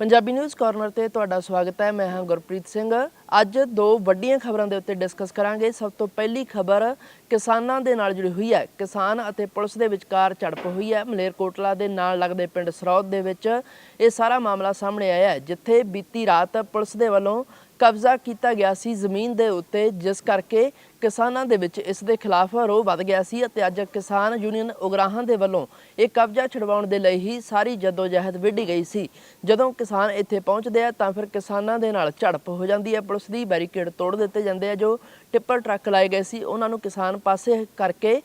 Punjabi news corner ਤੇ ਤੁਹਾਡਾ ਸਵਾਗਤ ਹੈ। ਮੈਂ ਹਾਂ ਗੁਰਪ੍ਰੀਤ ਸਿੰਘ। ਅੱਜ ਦੋ ਵੱਡੀਆਂ ਖਬਰਾਂ ਦੇ ਉੱਤੇ ਡਿਸਕਸ ਕਰਾਂਗੇ। ਸਭ ਤੋਂ ਪਹਿਲੀ ਖਬਰ ਕਿਸਾਨਾਂ ਦੇ ਨਾਲ ਜੁੜੀ ਹੋਈ ਹੈ। ਕਿਸਾਨ ਅਤੇ ਪੁਲਿਸ ਦੇ ਵਿਚਕਾਰ ਝੜਪ ਹੋਈ ਹੈ। ਮਲੇਰਕੋਟਲਾ ਦੇ ਨਾਲ ਲੱਗਦੇ ਪਿੰਡ ਸਰੌਦ ਦੇ ਵਿੱਚ ਇਹ ਸਾਰਾ ਮਾਮਲਾ ਸਾਹਮਣੇ ਆਇਆ ਹੈ, ਜਿੱਥੇ ਬੀਤੀ ਰਾਤ ਪੁਲਿਸ ਦੇ ਵੱਲੋਂ ਕਬਜ਼ਾ ਕੀਤਾ ਗਿਆ ਸੀ ਜ਼ਮੀਨ ਦੇ ਉੱਤੇ, ਜਿਸ ਕਰਕੇ ਕਿਸਾਨਾਂ ਦੇ ਵਿੱਚ ਇਸ ਦੇ ਖਿਲਾਫ ਰੋਹ ਵੱਧ ਗਿਆ ਸੀ ਅਤੇ ਅੱਜ ਕਿਸਾਨ ਯੂਨੀਅਨ ਉਗਰਾਹਾਂ ਦੇ ਵੱਲੋਂ ਇਹ ਕਬਜ਼ਾ ਛਡਵਾਉਣ ਦੇ ਲਈ ਹੀ ਸਾਰੀ ਜਦੋਜਹਿਦ ਵਿੱਢੀ ਗਈ ਸੀ। ਜਦੋਂ ਕਿਸਾਨ ਇੱਥੇ ਪਹੁੰਚਦੇ ਆ, ਤਾਂ ਫਿਰ ਕਿਸਾਨਾਂ ਦੇ ਨਾਲ ਝੜਪ ਹੋ ਜਾਂਦੀ ਹੈ। ਪੁਲਿਸ ਦੀ ਬੈਰੀਕੇਡ ਤੋੜ ਦਿੱਤੇ ਜਾਂਦੇ ਆ, ਜੋ ਟਿੱਪਰ ਟਰੱਕ ਲਾਏ ਗਏ ਸੀ। ਉਹਨਾਂ ਨੂੰ ਕਿਸਾਨ ਪਾਸੇ ਕਰਕੇ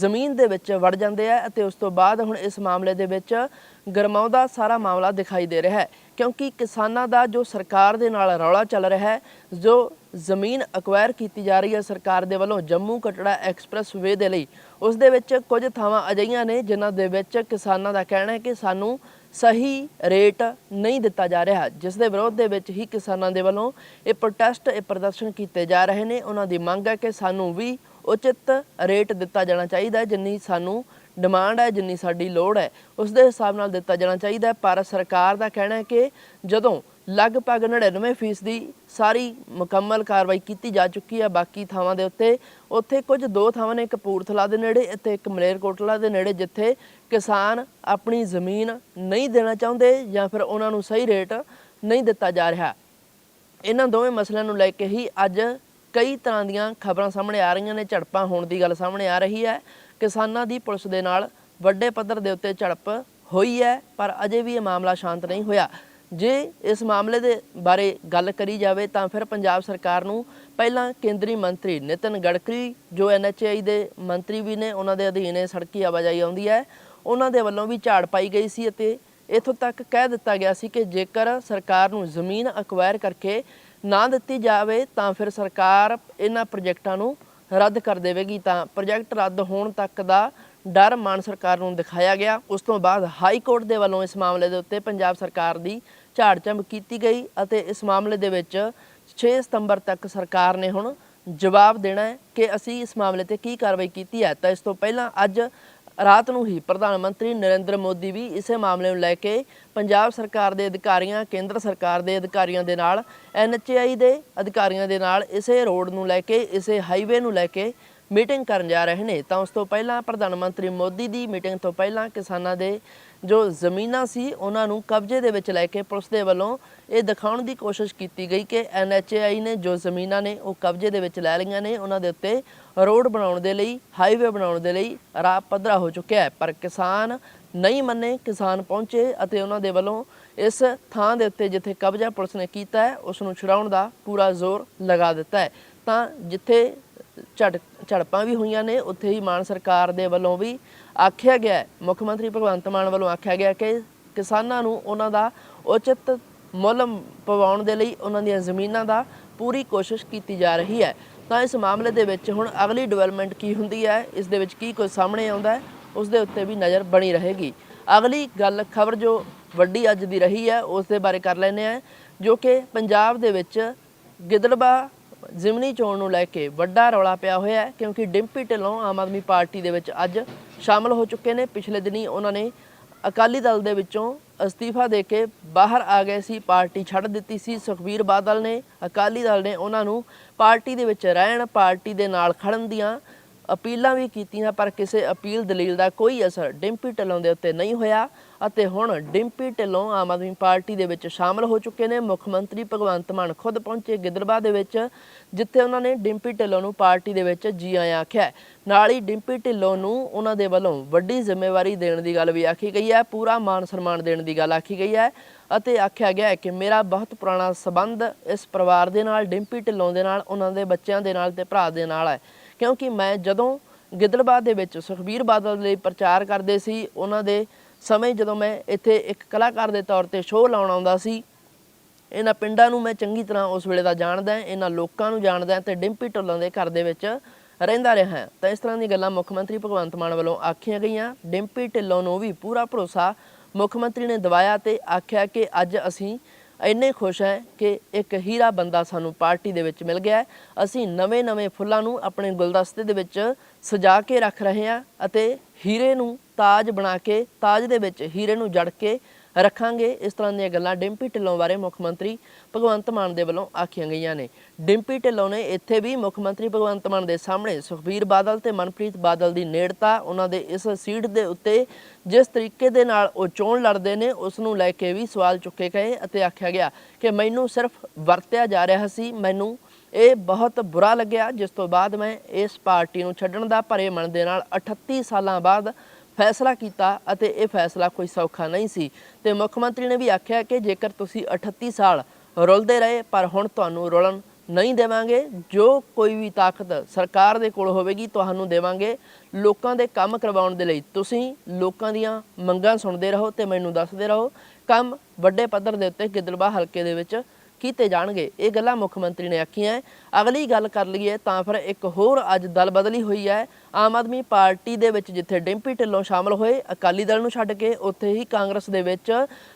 ਜ਼ਮੀਨ ਦੇ ਵਿੱਚ ਵੜ ਜਾਂਦੇ ਆ ਅਤੇ ਉਸ ਤੋਂ ਬਾਅਦ ਹੁਣ ਇਸ ਮਾਮਲੇ ਦੇ ਵਿੱਚ ਗਰਮਾਉਂਦਾ ਸਾਰਾ ਮਾਮਲਾ ਦਿਖਾਈ ਦੇ ਰਿਹਾ ਹੈ। ਕਿਉਂਕਿ ਕਿਸਾਨਾਂ ਦਾ ਜੋ ਸਰਕਾਰ ਦੇ ਨਾਲ ਰੌਲਾ ਚੱਲ ਰਿਹਾ ਹੈ, ਜੋ ਜ਼ਮੀਨ ਅਕਵਾਇਰ ਕੀਤੀ ਜਾ ਰਹੀ ਹੈ ਸਰਕਾਰ ਦੇ ਵੱਲੋਂ ਜੰਮੂ ਕਟੜਾ ਐਕਸਪ੍ਰੈਸ ਵੇ ਦੇ ਲਈ, ਉਸ ਦੇ ਵਿੱਚ ਕੁਝ ਥਾਵਾਂ ਅਜਿਹੀਆਂ ਨੇ ਜਿਨ੍ਹਾਂ ਦੇ ਵਿੱਚ ਕਿਸਾਨਾਂ ਦਾ ਕਹਿਣਾ ਹੈ ਕਿ ਸਾਨੂੰ ਸਹੀ ਰੇਟ ਨਹੀਂ ਦਿੱਤਾ ਜਾ ਰਿਹਾ। ਜਿਸ ਦੇ ਵਿਰੋਧ ਦੇ ਵਿੱਚ ਹੀ ਕਿਸਾਨਾਂ ਦੇ ਵੱਲੋਂ ਇਹ ਪ੍ਰੋਟੈਸਟ ਇਹ ਪ੍ਰਦਰਸ਼ਨ ਕੀਤੇ ਜਾ ਰਹੇ ਨੇ। ਉਹਨਾਂ ਦੀ ਮੰਗ ਹੈ ਕਿ ਸਾਨੂੰ ਵੀ ਉਚਿਤ ਰੇਟ ਦਿੱਤਾ ਜਾਣਾ ਚਾਹੀਦਾ ਜਿੰਨੀ ਸਾਨੂੰ ਡਿਮਾਂਡ ਹੈ, ਜਿੰਨੀ ਸਾਡੀ ਲੋੜ ਹੈ ਉਸ ਦੇ ਹਿਸਾਬ ਨਾਲ ਦਿੱਤਾ ਜਾਣਾ ਚਾਹੀਦਾ ਹੈ। ਪਰ ਸਰਕਾਰ ਦਾ ਕਹਿਣਾ ਹੈ ਕਿ ਜਦੋਂ ਲਗਭਗ 99% ਦੀ ਸਾਰੀ ਮੁਕੰਮਲ ਕਾਰਵਾਈ ਕੀਤੀ ਜਾ ਚੁੱਕੀ ਹੈ ਬਾਕੀ ਥਾਵਾਂ ਦੇ ਉੱਤੇ, ਉੱਥੇ ਕੁਝ ਦੋ ਥਾਵਾਂ ਨੇ ਕਪੂਰਥਲਾ ਦੇ ਨੇੜੇ ਅਤੇ ਇੱਕ ਮਲੇਰਕੋਟਲਾ ਦੇ ਨੇੜੇ, ਜਿੱਥੇ ਕਿਸਾਨ ਆਪਣੀ ਜ਼ਮੀਨ ਨਹੀਂ ਦੇਣਾ ਚਾਹੁੰਦੇ ਜਾਂ ਫਿਰ ਉਹਨਾਂ ਨੂੰ ਸਹੀ ਰੇਟ ਨਹੀਂ ਦਿੱਤਾ ਜਾ ਰਿਹਾ। ਇਹਨਾਂ ਦੋਵੇਂ ਮਸਲਿਆਂ ਨੂੰ ਲੈ ਕੇ ਹੀ ਅੱਜ ਕਈ ਤਰ੍ਹਾਂ ਦੀਆਂ ਖਬਰਾਂ ਸਾਹਮਣੇ ਆ ਰਹੀਆਂ ਨੇ। ਝੜਪਾਂ ਹੋਣ ਦੀ ਗੱਲ ਸਾਹਮਣੇ ਆ ਰਹੀ ਹੈ। ਕਿਸਾਨਾਂ ਦੀ ਪੁਲਿਸ ਦੇ ਨਾਲ ਵੱਡੇ ਪੱਧਰ ਦੇ ਉੱਤੇ ਝੜਪ ਹੋਈ ਹੈ, ਪਰ ਅਜੇ ਵੀ ਇਹ ਮਾਮਲਾ ਸ਼ਾਂਤ ਨਹੀਂ ਹੋਇਆ। ਜੇ ਇਸ ਮਾਮਲੇ ਦੇ ਬਾਰੇ ਗੱਲ ਕਰੀ ਜਾਵੇ, ਤਾਂ ਫਿਰ ਪੰਜਾਬ ਸਰਕਾਰ ਨੂੰ ਪਹਿਲਾਂ ਕੇਂਦਰੀ ਮੰਤਰੀ ਨਿਤਨ ਗਡਕਰੀ, ਜੋ ਐਨਐਚਆਈ ਦੇ ਮੰਤਰੀ ਵੀ ਨੇ, ਉਹਨਾਂ ਦੇ ਅਧੀਨ ਇਹ ਸੜਕੀ ਆਵਾਜਾਈ ਆਉਂਦੀ ਹੈ, ਉਹਨਾਂ ਦੇ ਵੱਲੋਂ ਵੀ ਝਾੜ ਪਾਈ ਗਈ ਸੀ ਅਤੇ ਇਥੋਂ ਤੱਕ ਕਹਿ ਦਿੱਤਾ ਗਿਆ ਸੀ ਕਿ ਜੇਕਰ ਸਰਕਾਰ ਨੂੰ ਜ਼ਮੀਨ ਅਕਵਾਇਰ ਕਰਕੇ ਨਾ ਦਿੱਤੀ ਜਾਵੇ, ਤਾਂ ਫਿਰ ਸਰਕਾਰ ਇਹਨਾਂ ਪ੍ਰੋਜੈਕਟਾਂ ਨੂੰ ਰੱਦ ਕਰ ਦੇਵੇਗੀ ਤਾਂ ਪ੍ਰੋਜੈਕਟ ਰੱਦ ਹੋਣ ਤੱਕ ਦਾ ਡਰ ਮਾਨ ਸਰਕਾਰ ਨੂੰ ਦਿਖਾਇਆ ਗਿਆ। ਉਸ ਤੋਂ ਬਾਅਦ ਹਾਈ ਕੋਰਟ ਦੇ ਵੱਲੋਂ ਇਸ ਮਾਮਲੇ ਦੇ ਉੱਤੇ ਪੰਜਾਬ ਸਰਕਾਰ ਦੀ ਝਾੜ ਝੰਬ ਕੀਤੀ ਗਈ ਅਤੇ ਇਸ ਮਾਮਲੇ ਦੇ ਵਿੱਚ 6 ਸਤੰਬਰ ਤੱਕ ਸਰਕਾਰ ਨੇ ਹੁਣ ਜਵਾਬ ਦੇਣਾ ਹੈ ਕਿ ਅਸੀਂ ਇਸ ਮਾਮਲੇ ਤੇ ਕੀ ਕਾਰਵਾਈ ਕੀਤੀ ਹੈ। ਤਾਂ ਇਸ ਤੋਂ ਪਹਿਲਾਂ ਅੱਜ ਰਾਤ ਨੂੰ ਹੀ ਪ੍ਰਧਾਨ ਮੰਤਰੀ ਨਰਿੰਦਰ ਮੋਦੀ ਵੀ ਇਸੇ ਮਾਮਲੇ ਨੂੰ ਲੈ ਕੇ ਪੰਜਾਬ ਸਰਕਾਰ ਦੇ ਅਧਿਕਾਰੀਆਂ, ਕੇਂਦਰ ਸਰਕਾਰ ਦੇ ਅਧਿਕਾਰੀਆਂ ਦੇ ਨਾਲ ਐਨਐਚਆਈ ਦੇ ਅਧਿਕਾਰੀਆਂ ਦੇ ਨਾਲ ਇਸੇ ਰੋਡ ਨੂੰ ਲੈ ਕੇ, ਇਸੇ ਹਾਈਵੇ ਨੂੰ ਲੈ ਕੇ ਮੀਟਿੰਗ ਕਰਨ ਜਾ ਰਹੇ ਨੇ। ਤਾਂ ਉਸ ਤੋਂ ਪਹਿਲਾਂ ਪ੍ਰਧਾਨ ਮੰਤਰੀ ਮੋਦੀ ਦੀ ਮੀਟਿੰਗ ਤੋਂ ਪਹਿਲਾਂ ਕਿਸਾਨਾਂ ਦੇ ਜੋ ਜ਼ਮੀਨਾਂ ਸੀ, ਉਹਨਾਂ ਨੂੰ ਕਬਜ਼ੇ ਦੇ ਵਿੱਚ ਲੈ ਕੇ ਪੁਲਿਸ ਦੇ ਵੱਲੋਂ ਇਹ ਦਿਖਾਉਣ ਦੀ ਕੋਸ਼ਿਸ਼ ਕੀਤੀ ਗਈ ਕਿ ਐਨਐਚਆਈ ਨੇ ਜੋ ਜ਼ਮੀਨਾਂ ਨੇ, ਉਹ ਕਬਜ਼ੇ ਦੇ ਵਿੱਚ ਲੈ ਲਈਆਂ ਨੇ। ਉਹਨਾਂ ਦੇ ਉੱਤੇ ਰੋਡ ਬਣਾਉਣ ਦੇ ਲਈ, ਹਾਈਵੇ ਬਣਾਉਣ ਦੇ ਲਈ ਰਾਹ ਪੱਧਰਾ ਹੋ ਚੁੱਕਿਆ ਹੈ। ਪਰ ਕਿਸਾਨ ਨਹੀਂ ਮੰਨੇ, ਕਿਸਾਨ ਪਹੁੰਚੇ ਅਤੇ ਉਹਨਾਂ ਦੇ ਵੱਲੋਂ ਇਸ ਥਾਂ ਦੇ ਉੱਤੇ ਜਿੱਥੇ ਕਬਜ਼ਾ ਪੁਲਿਸ ਨੇ ਕੀਤਾ ਹੈ, ਉਸ ਨੂੰ ਛੁਡਾਉਣ ਦਾ ਪੂਰਾ ਜ਼ੋਰ ਲਗਾ ਦਿੱਤਾ ਹੈ। ਤਾਂ ਜਿੱਥੇ ਝੜ ਝੜਪਾਂ ਵੀ ਹੋਈਆਂ ਨੇ। ਉੱਥੇ ਹੀ ਮਾਨ ਸਰਕਾਰ ਦੇ ਵੱਲੋਂ ਵੀ ਆਖਿਆ ਗਿਆ ਮੁੱਖ ਮੰਤਰੀ ਭਗਵੰਤ ਮਾਨ ਵੱਲੋਂ ਆਖਿਆ ਗਿਆ ਕਿ ਕਿਸਾਨਾਂ ਨੂੰ ਉਹਨਾਂ ਦਾ ਉਚਿਤ ਮੁੱਲ ਪਵਾਉਣ ਦੇ ਲਈ ਉਹਨਾਂ ਦੀਆਂ ਜ਼ਮੀਨਾਂ ਦਾ ਪੂਰੀ ਕੋਸ਼ਿਸ਼ ਕੀਤੀ ਜਾ ਰਹੀ ਹੈ। ਤਾਂ ਇਸ ਮਾਮਲੇ ਦੇ ਵਿੱਚ ਹੁਣ ਅਗਲੀ ਡਿਵੈਲਪਮੈਂਟ ਕੀ ਹੁੰਦੀ ਹੈ, ਇਸ ਦੇ ਵਿੱਚ ਕੀ ਕੁਝ ਸਾਹਮਣੇ ਆਉਂਦਾ ਹੈ, ਉਸ ਦੇ ਉੱਤੇ ਵੀ ਨਜ਼ਰ ਬਣੀ ਰਹੇਗੀ। ਅਗਲੀ ਗੱਲ ਖਬਰ ਜੋ ਵੱਡੀ ਅੱਜ ਦੀ ਰਹੀ ਹੈ, ਉਸ ਦੇ ਬਾਰੇ ਕਰ ਲੈਂਦੇ ਆ ਜੋ ਕਿ ਪੰਜਾਬ ਦੇ ਵਿੱਚ ਗਿੱਦੜਬਾ ਜ਼ਿਮਨੀ ਚੋਣ ਨੂੰ ਲੈ ਕੇ ਵੱਡਾ ਰੌਲਾ ਪਿਆ ਹੋਇਆ ਹੈ, ਕਿਉਂਕਿ ਡਿੰਪੀ ਢਿੱਲੋਂ ਆਮ ਆਦਮੀ ਪਾਰਟੀ ਦੇ ਵਿੱਚ ਅੱਜ ਸ਼ਾਮਲ ਹੋ ਚੁੱਕੇ ਨੇ। ਪਿਛਲੇ ਦਿਨੀ ਉਹਨਾਂ ਨੇ ਅਕਾਲੀ ਦਲ ਦੇ ਵਿੱਚੋਂ ਅਸਤੀਫਾ ਦੇ ਕੇ ਬਾਹਰ ਆ ਗਏ ਸੀ, ਪਾਰਟੀ ਛੱਡ ਦਿੱਤੀ ਸੀ। ਸੁਖਬੀਰ ਬਾਦਲ ਨੇ, ਅਕਾਲੀ ਦਲ ਨੇ ਉਹਨਾਂ ਨੂੰ ਪਾਰਟੀ ਦੇ ਵਿੱਚ ਰਹਿਣ, ਪਾਰਟੀ ਦੇ ਨਾਲ ਖੜਨ ਦੀਆਂ ਅਪੀਲਾਂ ਵੀ ਕੀਤੀਆਂ, ਪਰ ਕਿਸੇ ਅਪੀਲ ਦਲੀਲ ਦਾ ਕੋਈ ਅਸਰ ਡਿੰਪੀ ਢਿੱਲੋਂ ਦੇ ਉੱਤੇ ਨਹੀਂ ਹੋਇਆ। ਅਤੇ ਹੁਣ ਡਿੰਪੀ ਢਿੱਲੋਂ ਆਮ ਆਦਮੀ ਪਾਰਟੀ ਦੇ ਵਿੱਚ ਸ਼ਾਮਲ ਹੋ ਚੁੱਕੇ ਨੇ। ਮੁੱਖ ਮੰਤਰੀ ਭਗਵੰਤ ਮਾਨ ਖੁਦ ਪਹੁੰਚੇ ਗਿੱਦੜਬਾਹ ਦੇ ਵਿੱਚ, ਜਿੱਥੇ ਉਹਨਾਂ ਨੇ ਡਿੰਪੀ ਢਿੱਲੋਂ ਨੂੰ ਪਾਰਟੀ ਦੇ ਵਿੱਚ ਜੀ ਆਇਆਂ ਆਖਿਆ ਨਾਲ ਹੀ ਡਿੰਪੀ ਢਿੱਲੋਂ ਨੂੰ ਉਹਨਾਂ ਦੇ ਵੱਲੋਂ ਵੱਡੀ ਜ਼ਿੰਮੇਵਾਰੀ ਦੇਣ ਦੀ ਗੱਲ ਵੀ ਆਖੀ ਗਈ ਹੈ। ਪੂਰਾ ਮਾਨ ਸਨਮਾਨ ਦੇਣ ਦੀ ਗੱਲ ਆਖੀ ਗਈ ਹੈ ਅਤੇ ਆਖਿਆ ਗਿਆ ਹੈ ਕਿ ਮੇਰਾ ਬਹੁਤ ਪੁਰਾਣਾ ਸਬੰਧ ਇਸ ਪਰਿਵਾਰ ਦੇ ਨਾਲ, ਡਿੰਪੀ ਢਿੱਲੋਂ ਦੇ ਨਾਲ, ਉਹਨਾਂ ਦੇ ਬੱਚਿਆਂ ਦੇ ਨਾਲ ਤੇ ਭਰਾ ਦੇ ਨਾਲ ਹੈ। ਕਿਉਂਕਿ ਮੈਂ ਜਦੋਂ ਗਿੱਦੜਬਾਹ ਦੇ ਵਿੱਚ ਸੁਖਬੀਰ ਬਾਦਲ ਲਈ ਪ੍ਰਚਾਰ ਕਰਦੇ ਸੀ, ਉਹਨਾਂ ਦੇ ਸਮੇਂ ਜਦੋਂ ਮੈਂ ਇੱਥੇ ਇੱਕ ਕਲਾਕਾਰ ਦੇ ਤੌਰ ਤੇ ਸ਼ੋਅ ਲਾਉਣ ਆਉਂਦਾ ਸੀ, ਇਹਨਾਂ ਪਿੰਡਾਂ ਨੂੰ ਮੈਂ ਚੰਗੀ ਤਰ੍ਹਾਂ ਉਸ ਵੇਲੇ ਦਾ ਜਾਣਦਾ, ਇਹਨਾਂ ਲੋਕਾਂ ਨੂੰ ਜਾਣਦਾ ਹਾਂ ਤੇ ਡਿੰਪੀ ਢਿੱਲੋਂ ਦੇ ਘਰ ਦੇ ਵਿੱਚ ਰਹਿੰਦਾ ਰਿਹਾ ਤਾਂ ਇਸ ਤਰ੍ਹਾਂ ਦੀਆਂ ਗੱਲਾਂ ਮੁੱਖ ਮੰਤਰੀ ਭਗਵੰਤ ਮਾਨ ਵੱਲੋਂ ਆਖੀਆਂ ਗਈਆਂ। ਡਿੰਪੀ ਢਿੱਲੋਂ ਨੂੰ ਵੀ ਪੂਰਾ ਭਰੋਸਾ ਮੁੱਖ ਮੰਤਰੀ ਨੇ ਦਵਾਇਆ ਤੇ ਆਖਿਆ ਕਿ ਅੱਜ ਅਸੀਂ ਇੰਨੇ ਖੁਸ਼ ਹੈ ਕਿ ਇੱਕ ਹੀਰਾ ਬੰਦਾ ਸਾਨੂੰ ਪਾਰਟੀ ਦੇ ਵਿੱਚ ਮਿਲ ਗਿਆ ਅਸੀਂ ਨਵੇਂ-ਨਵੇਂ ਫੁੱਲਾਂ ਨੂੰ ਆਪਣੇ ਗੁਲਦਸਤੇ ਦੇ ਵਿੱਚ ਸਜਾ ਕੇ ਰੱਖ ਰਹੇ ਹਾਂ ਅਤੇ ਹੀਰੇ ਨੂੰ ਤਾਜ ਬਣਾ ਕੇ, ਤਾਜ ਦੇ ਵਿੱਚ ਹੀਰੇ ਨੂੰ ਜੜ ਕੇ ਰੱਖਾਂਗੇ। ਇਸ ਤਰ੍ਹਾਂ ਦੀਆਂ ਗੱਲਾਂ ਡਿੰਪੀ ਢਿੱਲੋਂ ਬਾਰੇ ਮੁੱਖ ਮੰਤਰੀ ਭਗਵੰਤ ਮਾਨ ਦੇ ਵੱਲੋਂ ਆਖੀਆਂ ਗਈਆਂ ਨੇ। ਡਿੰਪੀ ਢਿੱਲੋਂ ਨੇ ਇੱਥੇ ਵੀ ਮੁੱਖ ਮੰਤਰੀ ਭਗਵੰਤ ਮਾਨ ਦੇ ਸਾਹਮਣੇ ਸੁਖਬੀਰ ਬਾਦਲ ਤੇ ਮਨਪ੍ਰੀਤ ਬਾਦਲ ਦੀ ਨੇੜਤਾ, ਉਹਨਾਂ ਦੇ ਇਸ ਸੀਟ ਦੇ ਉੱਤੇ ਜਿਸ ਤਰੀਕੇ ਦੇ ਨਾਲ ਉਹ ਚੋਣ ਲੜਦੇ ਨੇ, ਉਸ ਨੂੰ ਲੈ ਕੇ ਵੀ ਸਵਾਲ ਚੁੱਕੇ ਗਏ ਅਤੇ ਆਖਿਆ ਗਿਆ ਕਿ ਮੈਨੂੰ ਸਿਰਫ ਵਰਤਿਆ ਜਾ ਰਿਹਾ ਸੀ, ਮੈਨੂੰ ਇਹ ਬਹੁਤ ਬੁਰਾ ਲੱਗਿਆ, ਜਿਸ ਤੋਂ ਬਾਅਦ ਮੈਂ ਇਸ ਪਾਰਟੀ ਨੂੰ ਛੱਡਣ ਦਾ ਭਰੇ ਮਨ ਦੇ ਨਾਲ 38 ਸਾਲਾਂ ਬਾਅਦ ਫੈਸਲਾ ਕੀਤਾ ਅਤੇ ਇਹ ਫੈਸਲਾ ਕੋਈ ਸੌਖਾ ਨਹੀਂ ਸੀ। ਤੇ ਮੁੱਖ ਮੰਤਰੀ ਨੇ ਵੀ ਆਖਿਆ ਕਿ ਜੇਕਰ ਤੁਸੀਂ 38 ਸਾਲ ਰੁਲਦੇ ਰਹੇ, ਪਰ ਹੁਣ ਤੁਹਾਨੂੰ ਰੁਲਣ ਨਹੀਂ ਦੇਵਾਂਗੇ, ਜੋ ਕੋਈ ਵੀ ਤਾਕਤ ਸਰਕਾਰ ਦੇ ਕੋਲ ਹੋਵੇਗੀ, ਤੁਹਾਨੂੰ ਦੇਵਾਂਗੇ ਲੋਕਾਂ ਦੇ ਕੰਮ ਕਰਵਾਉਣ ਦੇ ਲਈ। ਤੁਸੀਂ ਲੋਕਾਂ ਦੀਆਂ ਮੰਗਾਂ ਸੁਣਦੇ ਰਹੋ ਤੇ ਮੈਨੂੰ ਦੱਸਦੇ ਰਹੋ, ਕੰਮ ਵੱਡੇ ਪੱਧਰ ਦੇ ਉੱਤੇ ਗਿੱਦੜਬਾਹ ਹਲਕੇ ਦੇ ਵਿੱਚ ਕੀਤੇ ਜਾਣਗੇ। ਇਹ ਗੱਲਾਂ ਮੁੱਖ ਮੰਤਰੀ ਨੇ ਆਖੀਆਂ ਅਗਲੀ ਗੱਲ ਕਰ ਲਈਏ ਤਾਂ ਫਿਰ ਇੱਕ ਹੋਰ ਅੱਜ ਦਲ ਬਦਲੀ ਹੋਈ ਹੈ। ਆਮ ਆਦਮੀ ਪਾਰਟੀ ਦੇ ਵਿੱਚ ਜਿੱਥੇ ਡਿੰਪੀ ਢਿੱਲੋਂ ਸ਼ਾਮਲ ਹੋਏ, ਅਕਾਲੀ ਦਲ ਨੂੰ ਛੱਡ ਕੇ ਉੱਥੇ ਹੀ ਕਾਂਗਰਸ ਦੇ ਵਿੱਚ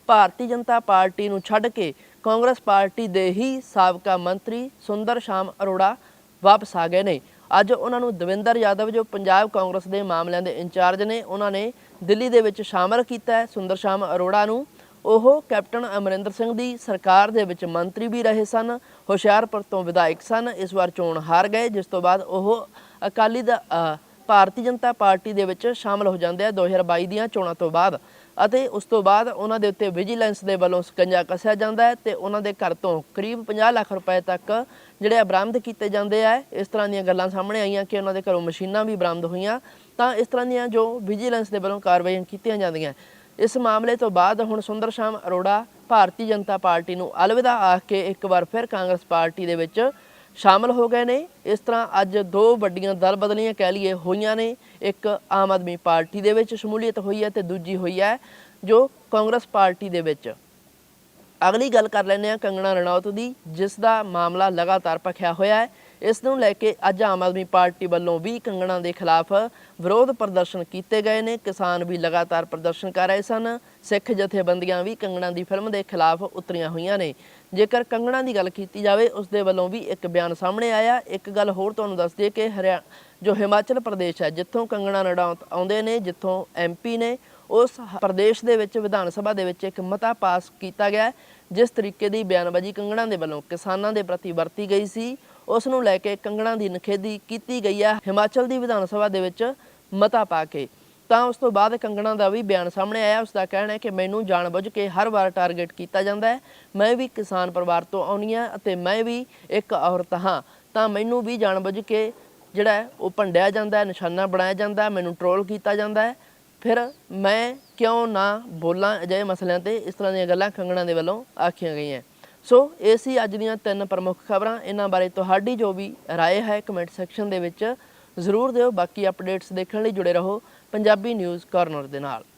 ਭਾਰਤੀ ਜਨਤਾ ਪਾਰਟੀ ਨੂੰ ਛੱਡ ਕੇ ਕਾਂਗਰਸ ਪਾਰਟੀ ਦੇ ਹੀ ਸਾਬਕਾ ਮੰਤਰੀ ਸੁੰਦਰ ਸ਼ਾਮ ਅਰੋੜਾ ਵਾਪਸ ਆ ਗਏ ਨੇ। ਅੱਜ ਉਹਨਾਂ ਨੂੰ ਦਵਿੰਦਰ ਯਾਦਵ ਜੋ ਪੰਜਾਬ ਕਾਂਗਰਸ ਦੇ ਮਾਮਲਿਆਂ ਦੇ ਇੰਚਾਰਜ ਨੇ, ਉਹਨਾਂ ਨੇ ਦਿੱਲੀ ਦੇ ਵਿੱਚ ਸ਼ਾਮਲ ਕੀਤਾ ਹੈ। ਸੁੰਦਰ ਸ਼ਾਮ ਅਰੋੜਾ ਨੂੰ ਉਹ ਕੈਪਟਨ ਅਮਰਿੰਦਰ ਸਿੰਘ ਦੀ ਸਰਕਾਰ ਦੇ ਵਿੱਚ ਮੰਤਰੀ ਵੀ ਰਹੇ ਸਨ, ਹੁਸ਼ਿਆਰਪੁਰ ਤੋਂ ਵਿਧਾਇਕ ਸਨ, ਇਸ ਵਾਰ ਚੋਣ ਹਾਰ ਗਏ, ਜਿਸ ਤੋਂ ਬਾਅਦ ਉਹ ਅਕਾਲੀ ਦਾ ਭਾਰਤੀ ਜਨਤਾ ਪਾਰਟੀ ਦੇ ਵਿੱਚ ਸ਼ਾਮਲ ਹੋ ਜਾਂਦੇ ਆ 2022 ਦੀਆਂ ਚੋਣਾਂ ਤੋਂ ਬਾਅਦ ਅਤੇ ਉਸ ਤੋਂ ਬਾਅਦ ਉਹਨਾਂ ਦੇ ਉੱਤੇ ਵਿਜੀਲੈਂਸ ਦੇ ਵੱਲੋਂ ਸਕੰਜਾ ਕੱਸਿਆ ਜਾਂਦਾ ਹੈ ਤੇ ਉਹਨਾਂ ਦੇ ਘਰ ਤੋਂ ਕਰੀਬ 50 ਲੱਖ ਰੁਪਏ ਤੱਕ ਜਿਹੜੇ ਆ ਬਰਾਮਦ ਕੀਤੇ ਜਾਂਦੇ ਆ। ਇਸ ਤਰ੍ਹਾਂ ਦੀਆਂ ਗੱਲਾਂ ਸਾਹਮਣੇ ਆਈਆਂ ਕਿ ਉਹਨਾਂ ਦੇ ਘਰੋਂ ਮਸ਼ੀਨਾਂ ਵੀ ਬਰਾਮਦ ਹੋਈਆਂ, ਤਾਂ ਇਸ ਤਰ੍ਹਾਂ ਦੀਆਂ ਜੋ ਵਿਜੀਲੈਂਸ ਦੇ ਵੱਲੋਂ ਕਾਰਵਾਈਆਂ ਕੀਤੀਆਂ ਜਾਂਦੀਆਂ। ਇਸ ਮਾਮਲੇ ਤੋਂ ਬਾਅਦ ਹੁਣ ਸੁੰਦਰ ਸ਼ਾਮ ਅਰੋੜਾ ਭਾਰਤੀ ਜਨਤਾ ਪਾਰਟੀ ਨੂੰ ਅਲਵਿਦਾ ਆਖ ਕੇ ਇੱਕ ਵਾਰ ਫਿਰ ਕਾਂਗਰਸ ਪਾਰਟੀ ਦੇ ਵਿੱਚ ਸ਼ਾਮਲ ਹੋ ਗਏ ਨੇ। ਇਸ ਤਰ੍ਹਾਂ ਅੱਜ ਦੋ ਵੱਡੀਆਂ ਦਲ ਬਦਲੀਆਂ ਕਹਿ ਲਈਏ ਹੋਈਆਂ ਨੇ। ਇੱਕ ਆਮ ਆਦਮੀ ਪਾਰਟੀ ਦੇ ਵਿੱਚ ਸ਼ਮੂਲੀਅਤ ਹੋਈ ਹੈ ਤੇ ਦੂਜੀ ਹੋਈ ਹੈ ਜੋ ਕਾਂਗਰਸ ਪਾਰਟੀ ਦੇ ਵਿੱਚ। ਅਗਲੀ ਗੱਲ ਕਰ ਲੈਂਦੇ ਹਾਂ ਕੰਗਣਾ ਰਣੌਤ ਦੀ, ਜਿਸ ਦਾ ਮਾਮਲਾ ਲਗਾਤਾਰ ਭਖਿਆ ਹੋਇਆ ਹੈ। ਇਸ ਨੂੰ ਲੈ ਕੇ ਅੱਜ ਆਮ ਆਦਮੀ ਪਾਰਟੀ ਵੱਲੋਂ ਵੀ ਕੰਗਣਾ ਦੇ ਖਿਲਾਫ ਵਿਰੋਧ ਪ੍ਰਦਰਸ਼ਨ ਕੀਤੇ ਗਏ ਨੇ। ਕਿਸਾਨ ਵੀ ਲਗਾਤਾਰ ਪ੍ਰਦਰਸ਼ਨ ਕਰ ਰਹੇ ਸਨ। ਸਿੱਖ ਜਥੇਬੰਦੀਆਂ ਵੀ ਕੰਗਣਾ ਦੀ ਫਿਲਮ ਦੇ ਖਿਲਾਫ ਉਤਰੀਆਂ ਹੋਈਆਂ ਨੇ। ਜੇਕਰ ਕੰਗਣਾ ਦੀ ਗੱਲ ਕੀਤੀ ਜਾਵੇ, ਉਸ ਦੇ ਵੱਲੋਂ ਵੀ ਇੱਕ ਬਿਆਨ ਸਾਹਮਣੇ ਆਇਆ। ਇੱਕ ਗੱਲ ਹੋਰ ਤੁਹਾਨੂੰ ਦੱਸ ਦਈਏ ਕਿ ਹਰਿਆ, ਜੋ ਹਿਮਾਚਲ ਪ੍ਰਦੇਸ਼ ਹੈ, ਜਿੱਥੋਂ ਕੰਗਣਾ ਰਣੌਤ ਆਉਂਦੇ ਨੇ, ਜਿੱਥੋਂ ਐਮਪੀ ਨੇ, ਉਸ ਪ੍ਰਦੇਸ਼ ਦੇ ਵਿੱਚ, ਵਿਧਾਨ ਸਭਾ ਦੇ ਵਿੱਚ ਇੱਕ ਮਤਾ ਪਾਸ ਕੀਤਾ ਗਿਆ, ਜਿਸ ਤਰੀਕੇ ਦੀ ਬਿਆਨਬਾਜ਼ੀ ਕੰਗਣਾ ਦੇ ਵੱਲੋਂ ਕਿਸਾਨਾਂ ਦੇ ਪ੍ਰਤੀ ਵਰਤੀ ਗਈ ਸੀ। ਉਸ ਨੂੰ ਲੈ ਕੇ ਕੰਗਣਾ ਦੀ ਨਖੇਦੀ ਕੀਤੀ ਗਈ ਹੈ ਹਿਮਾਚਲ ਦੀ ਵਿਧਾਨ ਸਭਾ ਦੇ ਵਿੱਚ ਮਤਾ ਪਾ ਕੇ। ਤਾਂ ਉਸ ਤੋਂ ਬਾਅਦ ਕੰਗਣਾ ਦਾ ਵੀ ਬਿਆਨ ਸਾਹਮਣੇ ਆਇਆ। ਉਸ ਦਾ ਕਹਿਣਾ ਹੈ ਕਿ ਮੈਨੂੰ ਜਾਣਬੁੱਝ ਕੇ ਹਰ ਵਾਰ ਟਾਰਗੇਟ ਕੀਤਾ ਜਾਂਦਾ ਹੈ। ਮੈਂ ਵੀ ਕਿਸਾਨ ਪਰਿਵਾਰ ਤੋਂ ਆਉਣੀ ਹਾਂ ਅਤੇ ਮੈਂ ਵੀ ਇੱਕ ਔਰਤ ਹਾਂ। ਤਾਂ ਮੈਨੂੰ ਵੀ ਜਾਣਬੁੱਝ ਕੇ ਜਿਹੜਾ ਉਹ ਭੰਡਿਆ ਜਾਂਦਾ ਹੈ, ਨਿਸ਼ਾਨਾ ਬਣਾਇਆ ਜਾਂਦਾ ਹੈ, ਮੈਨੂੰ ਟਰੋਲ ਕੀਤਾ ਜਾਂਦਾ ਹੈ। ਫਿਰ ਮੈਂ ਕਿਉਂ ਨਾ ਬੋਲਾਂ ਅਜਿਹੇ ਮਸਲਿਆਂ ਤੇ? ਇਸ ਤਰ੍ਹਾਂ ਦੀਆਂ ਗੱਲਾਂ ਕੰਗਣਾ ਦੇ ਵੱਲੋਂ ਆਖੀਆਂ ਗਈਆਂ। ਸੋ ਇਹ ਸੀ ਅੱਜ ਦੀਆਂ ਤਿੰਨ ਪ੍ਰਮੁੱਖ ਖਬਰਾਂ। ਇਹਨਾਂ ਬਾਰੇ ਤੁਹਾਡੀ ਜੋ ਵੀ ਰਾਏ ਹੈ ਕਮੈਂਟ ਸੈਕਸ਼ਨ ਦੇ ਵਿੱਚ ਜ਼ਰੂਰ ਦਿਓ। ਬਾਕੀ ਅਪਡੇਟਸ ਦੇਖਣ ਲਈ ਜੁੜੇ ਰਹੋ ਪੰਜਾਬੀ ਨਿਊਜ਼ ਕਾਰਨਰ ਦੇ ਨਾਲ।